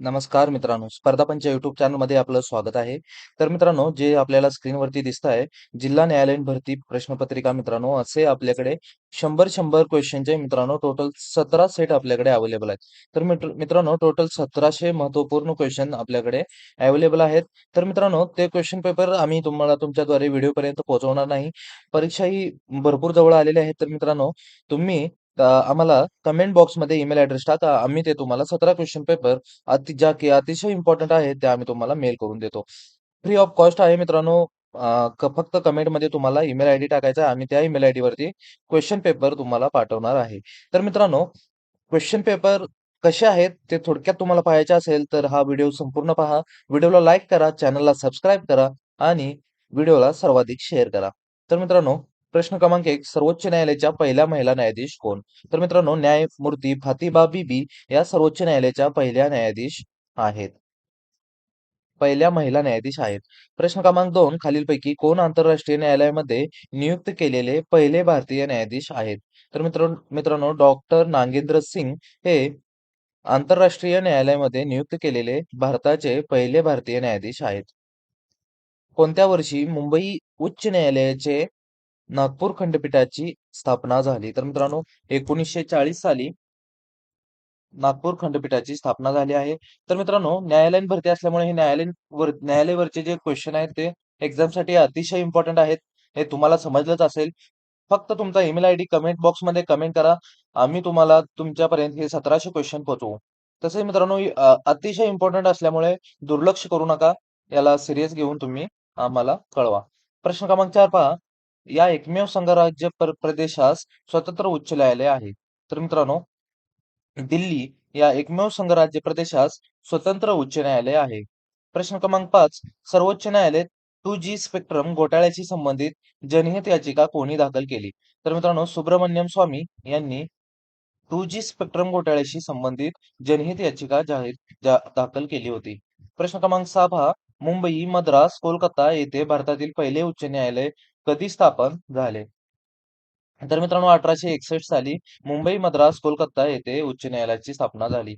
नमस्कार मित्रांनो, स्पर्धा पंच YouTube चॅनलमध्ये आपलं स्वागत आहे. तर मित्रांनो, जे आपल्याला स्क्रीनवरती दिसत आहे, जिल्हा न्यायालयीन भरती प्रश्नपत्रिका मित्रांनो, असे आपल्याकडे शंभर शंभर क्वेश्चनचे मित्रांनो टोटल 17 सेट आपल्याकडे अवेलेबल आहेत. तर मित्रांनो, टोटल सतराशे महत्त्वपूर्ण क्वेश्चन आपल्याकडे अवेलेबल आहेत. तर मित्रांनो, ते क्वेश्चन पेपर आम्ही तुम्हाला तुमच्याद्वारे व्हिडिओपर्यंत पोहोचवणार नाही. परीक्षा ही भरपूर जवळ आलेली आहे. तर मित्रांनो, तुम्ही आम्हाला कमेंट बॉक्समध्ये ईमेल ॲड्रेस टाका. आम्ही ते तुम्हाला 17 क्वेश्चन पेपर अति ज्या की अतिशय इम्पॉर्टंट आहेत, त्या आम्ही तुम्हाला मेल करून देतो. फ्री ऑफ कॉस्ट आहे मित्रांनो. फक्त कमेंटमध्ये तुम्हाला ईमेल आयडी टाकायचा आहे. आम्ही त्या ईमेल आयडीवरती क्वेश्चन पेपर तुम्हाला पाठवणार आहे. तर मित्रांनो, क्वेश्चन पेपर कसे आहेत ते थोडक्यात तुम्हाला पाहायचे असेल, तर हा व्हिडिओ संपूर्ण पहा. व्हिडिओला लाईक करा, चॅनलला सबस्क्राईब करा आणि व्हिडिओला सर्वाधिक शेअर करा. तर मित्रांनो, प्रश्न क्रमांक एक सर्वोच्च न्यायालयाच्या पहिल्या महिला न्यायाधीश कोण? तर मित्रांनो, न्यायमूर्ती फातिबा बीबी या सर्वोच्च न्यायालयाच्या पहिल्या न्यायाधीश आहेत. पहिल्या महिला न्यायाधीश आहेत. प्रश्न क्रमांक दोन खालीलपैकी कोण आंतरराष्ट्रीय न्यायालयामध्ये नियुक्त केलेले पहिले भारतीय न्यायाधीश आहेत? तर मित्र मित्रांनो, डॉक्टर नागेंद्र सिंग हे आंतरराष्ट्रीय न्यायालयामध्ये नियुक्त केलेले भारताचे पहिले भारतीय न्यायाधीश आहेत. कोणत्या वर्षी मुंबई उच्च न्यायालयाचे नागपूर खंडपीठाची स्थापना झाली? तर मित्रांनो, 1940 साली नागपूर खंडपीठाची स्थापना झाली आहे. तर मित्रांनो, न्यायालयीन भरती असल्यामुळे हे न्यायालयीन वर न्यायालयावरचे जे क्वेश्चन आहेत ते एक्झामसाठी अतिशय इम्पॉर्टंट आहेत. हे तुम्हाला समजलंच असेल. फक्त तुमचा ईमेल आयडी कमेंट बॉक्समध्ये कमेंट करा. आम्ही तुम्हाला तुमच्यापर्यंत हे सतराशे क्वेश्चन पोहोचवू. तसेच मित्रांनो, अतिशय इम्पॉर्टंट असल्यामुळे दुर्लक्ष करू नका. याला सिरियस घेऊन तुम्ही आम्हाला कळवा. प्रश्न क्रमांक चार पहा. या एकमेव संघराज्य प्र प्रदेशास स्वतंत्र उच्च न्यायालय आहे. तर मित्रांनो, दिल्ली या एकमेव संघराज्य प्रदेशास स्वतंत्र उच्च न्यायालय आहे. प्रश्न क्रमांक पाच सर्वोच्च न्यायालय टू जी स्पेक्ट्रम घोटाळ्याशी संबंधित जनहित याचिका कोणी दाखल केली? तर मित्रांनो, सुब्रमण्यम स्वामी यांनी टू जी स्पेक्ट्रम घोटाळ्याशी संबंधित जनहित याचिका जाहीर जा दाखल केली होती. प्रश्न क्रमांक सहा मुंबई, मद्रास, कोलकाता येथे भारतातील पहिले उच्च न्यायालय कधी स्थापन झाले? तर मित्रांनो, 1861 साली मुंबई, मद्रास, कोलकाता येथे उच्च न्यायालयाची स्थापना झाली.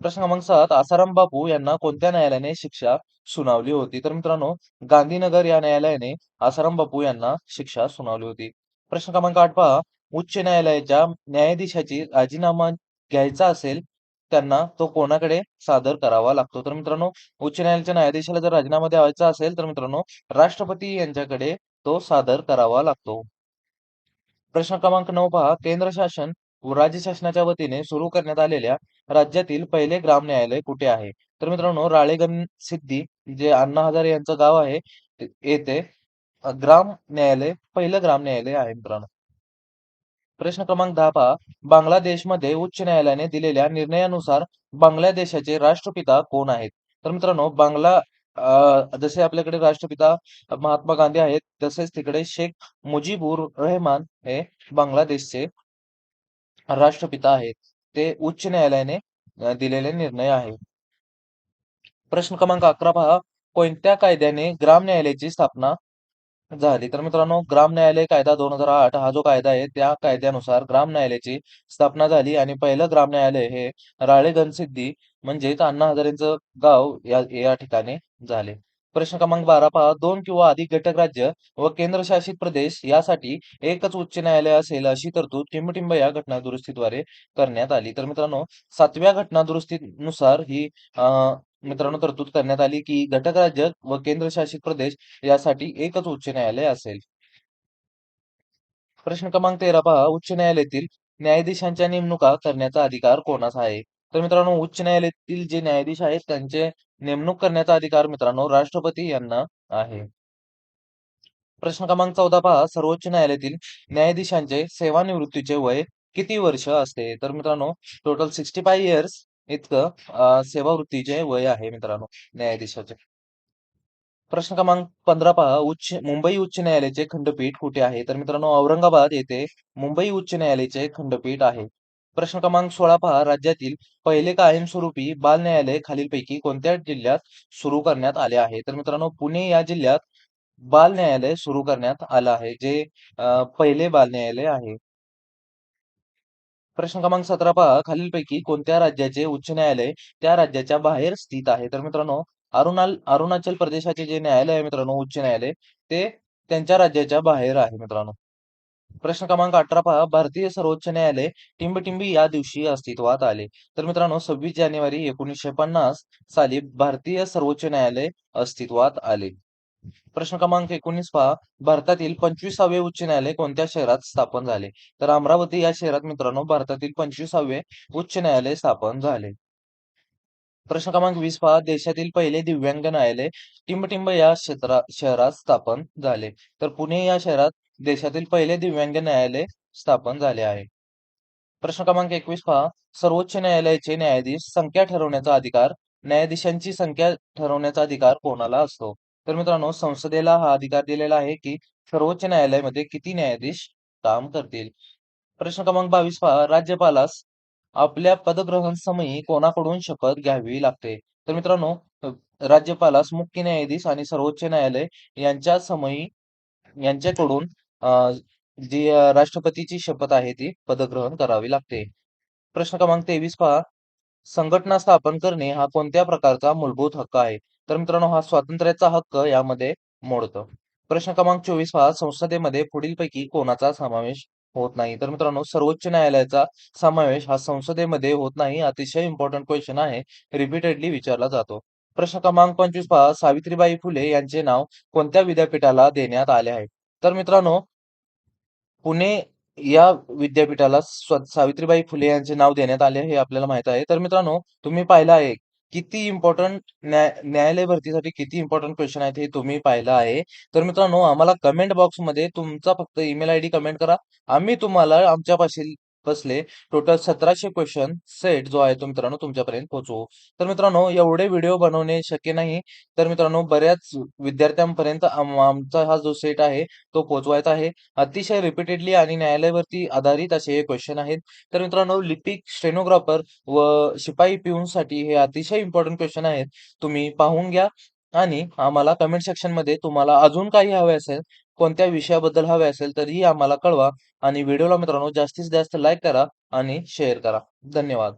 प्रश्न क्रमांक सात आसाराम बापू यांना कोणत्या न्यायालयाने शिक्षा सुनावली होती? तर मित्रांनो, गांधीनगर या न्यायालयाने आसाराम बापू यांना शिक्षा सुनावली होती. प्रश्न क्रमांक आठ पहा. उच्च न्यायालयाच्या न्यायाधीशाची राजीनामा घ्यायचा असेल, त्यांना तो कोणाकडे सादर करावा लागतो? तर मित्रांनो, उच्च न्यायालयाच्या न्यायाधीशाला जर राजीनामा द्यायचा असेल, तर मित्रांनो, राष्ट्रपती यांच्याकडे तो सादर करावा लागतो. प्रश्न क्रमांक नऊ पहा. केंद्र शासन व राज्य शासनाच्या वतीने सुरू करण्यात आलेल्या राज्यातील पहिले ग्राम न्यायालय कुठे आहे? तर मित्रांनो, राळेगणसिद्धी जे अण्णा हजारे यांचं गाव आहे, येथे ग्राम न्यायालय पहिलं ग्राम न्यायालय आहे मित्रांनो. प्रश्न क्रमांक दहा पहा. बांगलादेशमध्ये उच्च न्यायालयाने दिलेल्या निर्णयानुसार बांगलादेशाचे राष्ट्रपिता कोण आहेत? तर मित्रांनो, बांगला अ, जसे आपल्याकडे राष्ट्रपिता महात्मा गांधी आहेत, तसेच तिकडे शेख मुजीबुर रहमान हे बांगलादेशचे राष्ट्रपिता आहेत. ते उच्च न्यायालयाने अ, दिलेले निर्णय आहे. प्रश्न क्रमांक 11 पहा. कोणत्या कायद्याने ग्राम न्यायालयाची स्थापना झाली? तर मित्रांनो, ग्राम न्यायालय कायदा 2008 हा जो कायदा आहे, त्या कायद्यानुसार ग्राम न्यायालयाची स्थापना झाली आणि पहिलं ग्राम न्यायालय हे राळेगणसिद्धी म्हणजेच अण्णा हजारेंचं गाव या या ठिकाणी झाले. प्रश्न क्रमांक 12 पहा. दोन किंवा अधिक घटक राज्य व केंद्रशासित प्रदेश यासाठी एकच उच्च न्यायालय असेल अशी तरतूद टिंबटिंब या घटना दुरुस्तीद्वारे करण्यात आली. तर मित्रांनो, सातव्या घटना दुरुस्तीनुसार ही मित्रांनो तरतूद करण्यात आली, की घटक राज्य व केंद्रशासित प्रदेश यासाठी एकच उच्च न्यायालय असेल. प्रश्न क्रमांक 13 पहा. उच्च न्यायालयातील न्यायाधीशांच्या नेमणुका करण्याचा अधिकार कोणाचा आहे? तर मित्रांनो, उच्च न्यायालयातील जे न्यायाधीश आहेत, त्यांचे नेमणूक करण्याचा अधिकार मित्रांनो राष्ट्रपती यांना आहे. प्रश्न क्रमांक 14 पहा. सर्वोच्च न्यायालयातील न्यायाधीशांचे सेवानिवृत्तीचे वय किती वर्ष असते? तर मित्रांनो, टोटल 65 इयर्स इतकं सेवावृत्तीचे वय आहे मित्रांनो न्यायाधीशाचे. प्रश्न क्रमांक 15 पहा. उच्च मुंबई उच्च न्यायालयाचे खंडपीठ कुठे आहे? तर मित्रांनो, औरंगाबाद येथे मुंबई उच्च न्यायालयाचे खंडपीठ आहे. प्रश्न क्रमांक 16 पहा. राज्यातील पहिले कायमस्वरूपी बाल न्यायालय खालीलपैकी कोणत्या जिल्ह्यात सुरू करण्यात आले आहे? तर मित्रांनो, पुणे या जिल्ह्यात बाल न्यायालय सुरू करण्यात आलं आहे, जे पहिले बाल न्यायालय आहे. प्रश्न क्रमांक सतरा पहा. खालीलपैकी कोणत्या राज्याचे उच्च न्यायालय त्या राज्याच्या बाहेर स्थित आहे? तर मित्रांनो अरुणाल अरुणाचल प्रदेशाचे जे न्यायालय आहे मित्रांनो उच्च न्यायालय ते त्यांच्या राज्याच्या बाहेर आहे मित्रांनो. प्रश्न क्रमांक अठरा पहा. भारतीय सर्वोच्च न्यायालय टिंबटिंबी या दिवशी अस्तित्वात आले. तर मित्रांनो सव्वीस जानेवारी एकोणीसशे पन्नास साली भारतीय सर्वोच्च न्यायालय अस्तित्वात आले. प्रश्न क्रमांक एकोणीस पहा. भारतातील पंचवीसावे उच्च न्यायालय कोणत्या शहरात स्थापन झाले? तर अमरावती या शहरात मित्रांनो भारतातील पंचवीसावे उच्च न्यायालय स्थापन झाले. प्रश्न क्रमांक वीस पहा. देशातील पहिले दिव्यांग न्यायालय टिंबटिंब या क्षेत्रा शहरात स्थापन झाले. तर पुणे या शहरात देशातील पहिले दिव्यांग न्यायालय स्थापन झाले आहे. प्रश्न क्रमांक एकवीस पहा. सर्वोच्च न्यायालयाचे न्यायाधीश संख्या ठरवण्याचा अधिकार न्यायाधीशांची संख्या ठरवण्याचा अधिकार कोणाला असतो? तर मित्रांनो संसदेला हा अधिकार दिलेला आहे की सर्वोच्च न्यायालयामध्ये किती न्यायाधीश काम करतील? प्रश्न क्रमांक बावीस पहा. राज्यपालास आपल्या पदग्रहण समयी कोणाकडून शपथ घ्यावी लागते? तर मित्रांनो राज्यपालास मुख्य न्यायाधीश आणि सर्वोच्च न्यायालय यांच्या समयी यांच्याकडून जी राष्ट्रपतीची शपथ आहे ती पदग्रहण करावी लागते. प्रश्न क्रमांक तेवीस पहा. संघटना स्थापन करणे हा कोणत्या प्रकारचा मूलभूत हक्क आहे? तर मित्रांनो हा स्वातंत्र्याचा हक्क यामध्ये मोडतो. प्रश्न क्रमांक चोवीस पहा संसदेमध्ये पुढीलपैकी कोणाचा समावेश होत नाही? तर मित्रांनो सर्वोच्च न्यायालयाचा समावेश हा संसदेमध्ये होत नाही. अतिशय इम्पॉर्टंट क्वेश्चन आहे. रिपीटेडली विचारला जातो. प्रश्न क्रमांक पंचवीस पहा. सावित्रीबाई फुले यांचे नाव कोणत्या विद्यापीठाला देण्यात आले आहे? तर मित्रांनो पुणे या विद्यापीठाला सावित्रीबाई फुले यांचे नाव देण्यात आले हे आपल्याला माहीत आहे. तर मित्रांनो तुम्ही पाहिलं आहे किती इम्पॉर्टंट न्याय न्यायालय भरतीसाठी किती इम्पॉर्टंट क्वेश्चन आहेत हे तुम्ही पाहिलं आहे. तर मित्रांनो आम्हाला कमेंट बॉक्समध्ये तुमचा फक्त ईमेल आय डी कमेंट करा. आम्ही तुम्हाला आमच्यापाशी बसले टोटल सतराशे क्वेश्चन सेट जो आहे तो मित्रांनो तुमच्यापर्यंत पोहोचवू. तर मित्रांनो एवढे व्हिडिओ बनवणे शक्य नाही. तर मित्रांनो बऱ्याच विद्यार्थ्यांपर्यंत आमचा हा जो सेट आहे तो पोहोचवायचा आहे. अतिशय रिपीटेडली आणि न्यायालयावरती आधारित असे हे क्वेश्चन आहेत. तर मित्रांनो लिपिक स्टेनोग्राफर व शिपाई पिऊनसाठी हे अतिशय इम्पॉर्टंट क्वेश्चन आहेत. तुम्ही पाहून घ्या आणि आम्हाला कमेंट सेक्शनमध्ये तुम्हाला अजून काही हवे असेल कोणत्या विषयाबद्दल हवे असेल तरीही आम्हाला कळवा. आणि व्हिडिओला मित्रांनो जास्तीत जास्त लाईक करा आणि शेअर करा. धन्यवाद.